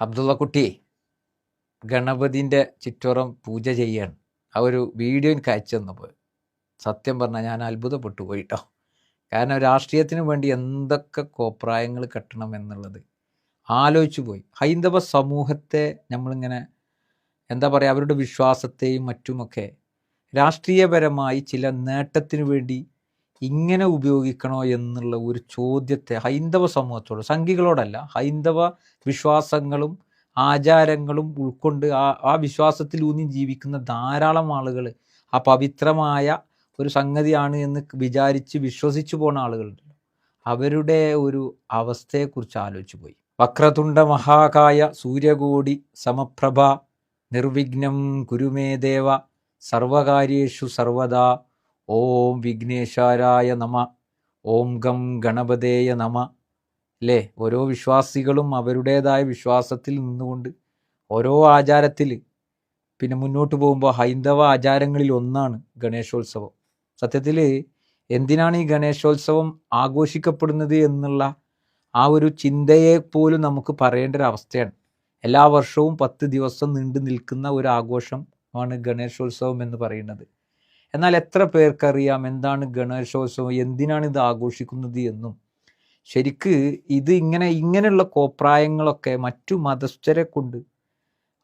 അബ്ദുള്ള കുട്ടി ഗണപതിന്റെ ചുറ്റോറം പൂജ ചെയ്യാണ്. ആ ഒരു വീഡിയോ എനിക്ക് അയച്ചു സത്യം പറഞ്ഞാൽ ഞാൻ അത്ഭുതപ്പെട്ടു പോയിട്ടോ കാരണം രാഷ്ട്രീയത്തിന് വേണ്ടി എന്തൊക്കെ കോപ്രായങ്ങൾ കെട്ടണം എന്നുള്ളത് ആലോചിച്ചു പോയി. ഹൈന്ദവ സമൂഹത്തെ നമ്മളിങ്ങനെ എന്താ പറയുക അവരുടെ വിശ്വാസത്തെയും മറ്റുമൊക്കെ രാഷ്ട്രീയപരമായി ചില നേട്ടത്തിന് വേണ്ടി ഇങ്ങനെ ഉപയോഗിക്കണോ എന്നുള്ള ഒരു ചോദ്യത്തെ ഹൈന്ദവ സമൂഹത്തോട് സംഘികളോടല്ല ഹൈന്ദവ വിശ്വാസങ്ങളും ആചാരങ്ങളും ഉൾക്കൊണ്ട് ആ ആ വിശ്വാസത്തിൽ ഊന്നി ജീവിക്കുന്ന ധാരാളം ആളുകൾ ആ പവിത്രമായ ഒരു സംഗതിയാണ് എന്ന് വിചാരിച്ച് വിശ്വസിച്ചു പോണ ആളുകളുണ്ടല്ലോ. അവരുടെ ഒരു അവസ്ഥയെക്കുറിച്ച് ആലോചിച്ചു പോയി. വക്രതുണ്ട മഹാകായ സൂര്യകോടി സമപ്രഭ നിർവിഘ്നം കുരുമേ ദേവ സർവകാര്യേഷു സർവദാ ഓം വിഘ്നേശ്വരായ നമ. ഓം ഗം ഗണപതേയ നമ. അല്ലേ ഓരോ വിശ്വാസികളും അവരുടേതായ വിശ്വാസത്തിൽ നിന്നുകൊണ്ട് ഓരോ ആചാരത്തിൽ പിന്നെ മുന്നോട്ട് പോകുമ്പോൾ ഹൈന്ദവ ആചാരങ്ങളിൽ ഒന്നാണ് ഗണേശോത്സവം. സത്യത്തിൽ എന്തിനാണ് ഈ ഗണേശോത്സവം ആഘോഷിക്കപ്പെടുന്നത് എന്നുള്ള ആ ഒരു ചിന്തയെ പോലും നമുക്ക് പറയേണ്ട ഒരു അവസ്ഥയാണ്. എല്ലാ വർഷവും പത്ത് ദിവസം നീണ്ടു നിൽക്കുന്ന ഒരു ആഘോഷമാണ് ഗണേശോത്സവം എന്ന് പറയുന്നത്. എന്നാൽ എത്ര പേർക്കറിയാം എന്താണ് ഗണേശോത്സവം? എന്തിനാണ് ഇത് ആഘോഷിക്കുന്നത് എന്നും. ശരിക്ക് ഇത് ഇങ്ങനെ ഇങ്ങനെയുള്ള കോപ്രായങ്ങളൊക്കെ മറ്റു മതസ്ഥരെ കൊണ്ട്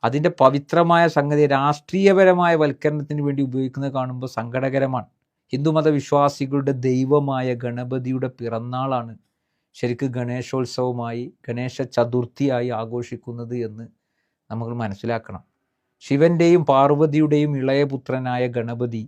അതിന്റെ പവിത്രമായ സംഗതി രാഷ്ട്രീയപരമായ വൽക്കരണത്തിന് വേണ്ടി ഉപയോഗിക്കുന്നത് കാണുമ്പോൾ സങ്കടകരമാണ്. ഹിന്ദുമത വിശ്വാസികളുടെ ദൈവമായ ഗണപതിയുടെ പിറന്നാളാണ് ശരിക്ക് ഗണേശോത്സവമായി ഗണേശ ചതുർത്ഥിയായി ആഘോഷിക്കുന്നത് എന്ന് നമുക്ക് മനസ്സിലാക്കണം. ശിവന്റെയും പാർവതിയുടെയും ഇളയപുത്രനായ ഗണപതി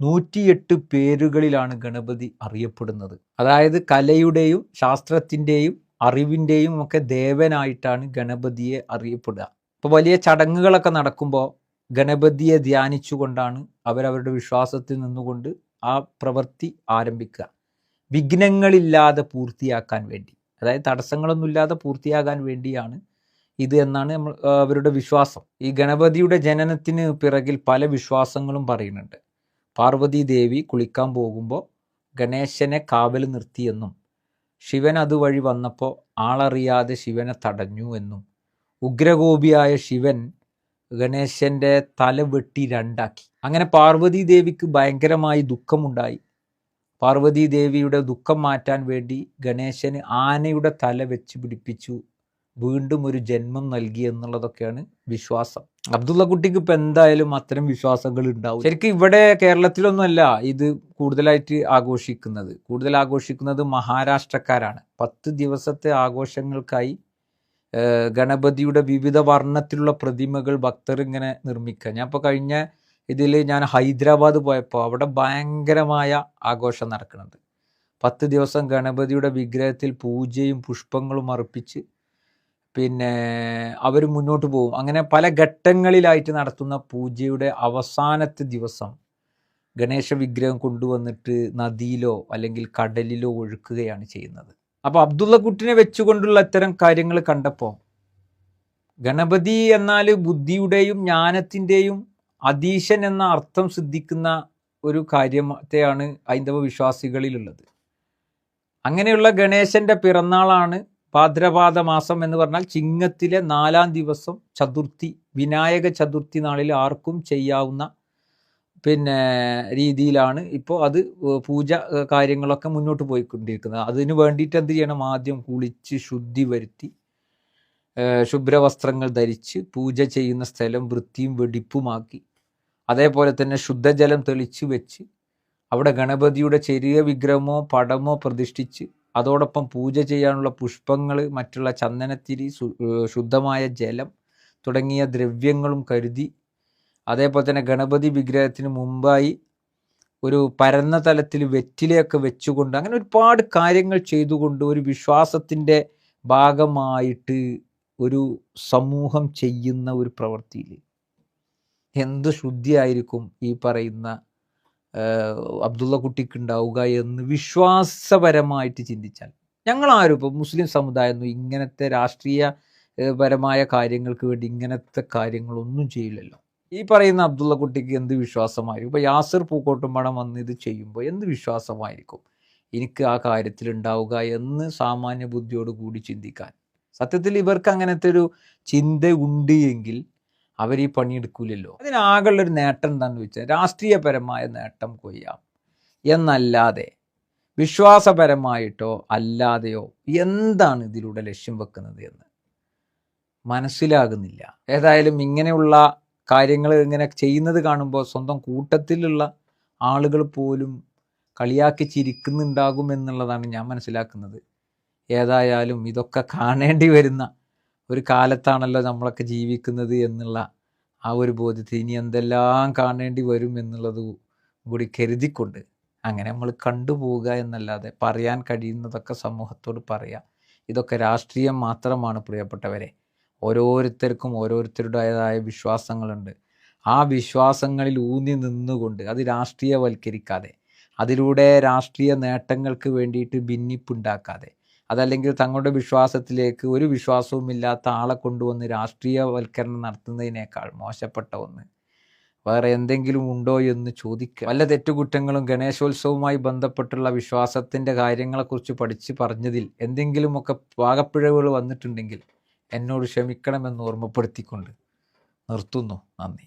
നൂറ്റിയെട്ട് പേരുകളിലാണ് ഗണപതി അറിയപ്പെടുന്നത്. അതായത് കലയുടെയും ശാസ്ത്രത്തിന്റെയും അറിവിന്റെയും ഒക്കെ ദേവനായിട്ടാണ് ഗണപതിയെ അറിയപ്പെടുക. ഇപ്പോൾ വലിയ ചടങ്ങുകളൊക്കെ നടക്കുമ്പോൾ ഗണപതിയെ ധ്യാനിച്ചുകൊണ്ടാണ് അവരവരുടെ വിശ്വാസത്തിൽ നിന്നുകൊണ്ട് ആ പ്രവൃത്തി ആരംഭിക്കുക. വിഘ്നങ്ങളില്ലാതെ പൂർത്തിയാക്കാൻ വേണ്ടി. അതായത് തടസ്സങ്ങളൊന്നുമില്ലാതെ പൂർത്തിയാകാൻ വേണ്ടിയാണ് ഇത് എന്നാണ് നമ്മൾ അവരുടെ വിശ്വാസം. ഈ ഗണപതിയുടെ ജനനത്തിന് പിറകിൽ പല വിശ്വാസങ്ങളും പറയുന്നുണ്ട്. പാർവതി ദേവി കുളിക്കാൻ പോകുമ്പോൾ ഗണേശനെ കാവൽ നിർത്തിയെന്നും ശിവൻ അതുവഴി വന്നപ്പോൾ ആളറിയാതെ ശിവനെ തടഞ്ഞു എന്നും ഉഗ്രകോപിയായ ശിവൻ ഗണേശന്റെ തല വെട്ടി രണ്ടാക്കി. അങ്ങനെ പാർവതി ദേവിക്ക് ഭയങ്കരമായി ദുഃഖമുണ്ടായി. പാർവതി ദേവിയുടെ ദുഃഖം മാറ്റാൻ വേണ്ടി ഗണേശന് ആനയുടെ തല വെച്ച് പിടിപ്പിച്ചു. വീണ്ടും ഒരു ജന്മം നൽകി എന്നുള്ളതൊക്കെയാണ് വിശ്വാസം. അബ്ദുള്ള കുട്ടിക്ക് ഇപ്പൊ എന്തായാലും അത്തരം വിശ്വാസങ്ങൾ ഉണ്ടാവും. ശരിക്കും ഇവിടെ കേരളത്തിലൊന്നുമല്ല ഇത് കൂടുതലായിട്ട് ആഘോഷിക്കുന്നത്. കൂടുതൽ ആഘോഷിക്കുന്നത് മഹാരാഷ്ട്രക്കാരാണ്. പത്ത് ദിവസത്തെ ആഘോഷങ്ങൾക്കായി ഗണപതിയുടെ വിവിധ വർണത്തിലുള്ള പ്രതിമകൾ ഭക്തർ ഇങ്ങനെ നിർമ്മിക്കുക. ഞാൻ ഇപ്പോൾ കഴിഞ്ഞ ഇതിൽ ഞാൻ ഹൈദരാബാദ് പോയപ്പോൾ അവിടെ ഭയങ്കരമായ ആഘോഷം നടക്കുന്നുണ്ട് പത്ത് ദിവസം ഗണപതിയുടെ വിഗ്രഹത്തിൽ പൂജയും പുഷ്പങ്ങളും അർപ്പിച്ച് പിന്നെ അവർ മുന്നോട്ട് പോകും. അങ്ങനെ പല ഘട്ടങ്ങളിലായിട്ട് നടത്തുന്ന പൂജയുടെ അവസാനത്തെ ദിവസം ഗണേശ വിഗ്രഹം കൊണ്ടുവന്നിട്ട് നദിയിലോ അല്ലെങ്കിൽ കടലിലോ ഒഴുക്കുകയാണ് ചെയ്യുന്നത്. അപ്പോൾ അബ്ദുള്ളക്കുട്ടിനെ വെച്ചുകൊണ്ടുള്ള ഇത്തരം കാര്യങ്ങൾ കണ്ടപ്പോൾ ഗണപതി എന്നാൽ ബുദ്ധിയുടെയും ജ്ഞാനത്തിന്റെയും അതീശൻ എന്ന അർത്ഥം സിദ്ധിക്കുന്ന ഒരു കാര്യത്തെയാണ് ഹൈന്ദവ വിശ്വാസികളിലുള്ളത്. അങ്ങനെയുള്ള ഗണേശന്റെ പിറന്നാളാണ് ഭാദ്രപാദ മാസം എന്ന് പറഞ്ഞാൽ ചിങ്ങത്തിലെ നാലാം ദിവസം ചതുർത്ഥി വിനായക ചതുർത്ഥി നാളിൽ ആർക്കും ചെയ്യാവുന്ന പിന്നെ രീതിയിലാണ് ഇപ്പോൾ അത് പൂജ കാര്യങ്ങളൊക്കെ മുന്നോട്ട് പോയിക്കൊണ്ടിരിക്കുന്നത്. അതിന് വേണ്ടിയിട്ട് എന്ത് ചെയ്യണം? ആദ്യം കുളിച്ച് ശുദ്ധി വരുത്തി ശുഭ്രവസ്ത്രങ്ങൾ ധരിച്ച് പൂജ ചെയ്യുന്ന സ്ഥലം വൃത്തിയും വെടിപ്പുമാക്കി അതേപോലെ തന്നെ ശുദ്ധജലം തെളിച്ച് വെച്ച് അവിടെ ഗണപതിയുടെ ചെറിയ വിഗ്രഹമോ പടമോ പ്രതിഷ്ഠിച്ച് അതോടൊപ്പം പൂജ ചെയ്യാനുള്ള പുഷ്പങ്ങൾ മറ്റുള്ള ചന്ദനത്തിരി ശുദ്ധമായ ജലം തുടങ്ങിയ ദ്രവ്യങ്ങളും കരുതി. അതേപോലെ തന്നെ ഗണപതി വിഗ്രഹത്തിന് മുമ്പായി ഒരു പരന്ന തലത്തിൽ വെറ്റിലയൊക്കെ വെച്ചുകൊണ്ട് അങ്ങനെ ഒരുപാട് കാര്യങ്ങൾ ചെയ്തുകൊണ്ട് ഒരു വിശ്വാസത്തിന്റെ ഭാഗമായിട്ട് ഒരു സമൂഹം ചെയ്യുന്ന ഒരു പ്രവൃത്തിയിൽ എന്ത് ശുദ്ധിയായിരിക്കും ഈ പറയുന്ന അബ്ദുള്ള കുട്ടിക്ക് ഉണ്ടാവുക എന്ന് വിശ്വാസപരമായിട്ട് ചിന്തിച്ചാൽ ഞങ്ങൾ ആരും ഇപ്പോൾ മുസ്ലിം സമുദായം ഇങ്ങനത്തെ രാഷ്ട്രീയ പരമായ കാര്യങ്ങൾക്ക് വേണ്ടി ഇങ്ങനത്തെ കാര്യങ്ങളൊന്നും ചെയ്യില്ലല്ലോ. ഈ പറയുന്ന അബ്ദുള്ള കുട്ടിക്ക് എന്ത് വിശ്വാസമായിരിക്കും? ഇപ്പോൾ യാസിർ പൂക്കോട്ടുംപടം വന്ന് ഇത് ചെയ്യുമ്പോൾ എന്ത് വിശ്വാസമായിരിക്കും? എനിക്ക് ആ കാര്യത്തിൽ ഉണ്ടാവുക എന്ന് സാമാന്യ ബുദ്ധിയോട് കൂടി ചിന്തിക്കാൻ. സത്യത്തിൽ ഇവർക്ക് അങ്ങനത്തെ ഒരു ചിന്ത ഉണ്ട് എങ്കിൽ അവർ ഈ പണിയെടുക്കൂലല്ലോ. അതിനാകെയുള്ളൊരു നേട്ടം എന്താണെന്ന് വെച്ചാൽ രാഷ്ട്രീയപരമായ നേട്ടം കൊയ്യാം. എന്നല്ലാതെ വിശ്വാസപരമായിട്ടോ അല്ലാതെയോ എന്താണ് ഇതിലൂടെ ലക്ഷ്യം വെക്കുന്നത് എന്ന്? മനസ്സിലാകുന്നില്ല. ഏതായാലും ഇങ്ങനെയുള്ള കാര്യങ്ങൾ ഇങ്ങനെ ചെയ്യുന്നത് കാണുമ്പോൾ സ്വന്തം കൂട്ടത്തിലുള്ള ആളുകൾ പോലും കളിയാക്കി ചിരിക്കുന്നുണ്ടാകും എന്നുള്ളതാണ് ഞാൻ മനസ്സിലാക്കുന്നത്. ഏതായാലും ഇതൊക്കെ കാണേണ്ടി വരുന്ന ഒരു കാലത്താണല്ലോ നമ്മളൊക്കെ ജീവിക്കുന്നത് എന്നുള്ള ആ ഒരു ബോധ്യത്തിൽ ഇനി എന്തെല്ലാം കാണേണ്ടി വരും എന്നുള്ളത് കൂടി കരുതിക്കൊണ്ട് അങ്ങനെ നമ്മൾ കണ്ടുപോവുക എന്നല്ലാതെ പറയാൻ കഴിയുന്നതൊക്കെ സമൂഹത്തോട് പറയാം. ഇതൊക്കെ രാഷ്ട്രീയം മാത്രമാണ് പ്രിയപ്പെട്ടവരെ. ഓരോരുത്തർക്കും ഓരോരുത്തരുടേതായ വിശ്വാസങ്ങളുണ്ട്. ആ വിശ്വാസങ്ങളിൽ ഊന്നി നിന്നുകൊണ്ട് അത് രാഷ്ട്രീയവൽക്കരിക്കാതെ അതിലൂടെ രാഷ്ട്രീയ നേട്ടങ്ങൾക്ക് വേണ്ടിയിട്ട് ഭിന്നിപ്പുണ്ടാക്കാതെ അതല്ലെങ്കിൽ തങ്ങളുടെ വിശ്വാസത്തിലേക്ക് ഒരു വിശ്വാസവും ഇല്ലാത്ത ആളെ കൊണ്ടുവന്ന് രാഷ്ട്രീയവൽക്കരണം നടത്തുന്നതിനേക്കാൾ മോശപ്പെട്ട ഒന്ന്. വേറെ എന്തെങ്കിലും ഉണ്ടോ എന്ന് ചോദിക്കുക പല തെറ്റുകുറ്റങ്ങളും ഗണേശോത്സവവുമായി ബന്ധപ്പെട്ടുള്ള വിശ്വാസത്തിന്റെ കാര്യങ്ങളെക്കുറിച്ച് പഠിച്ച് പറഞ്ഞതിൽ എന്തെങ്കിലുമൊക്കെ പാകപ്പിഴവുകൾ വന്നിട്ടുണ്ടെങ്കിൽ എന്നോട് ക്ഷമിക്കണമെന്ന് ഓർമ്മപ്പെടുത്തിക്കൊണ്ട് നിർത്തുന്നു. നന്ദി.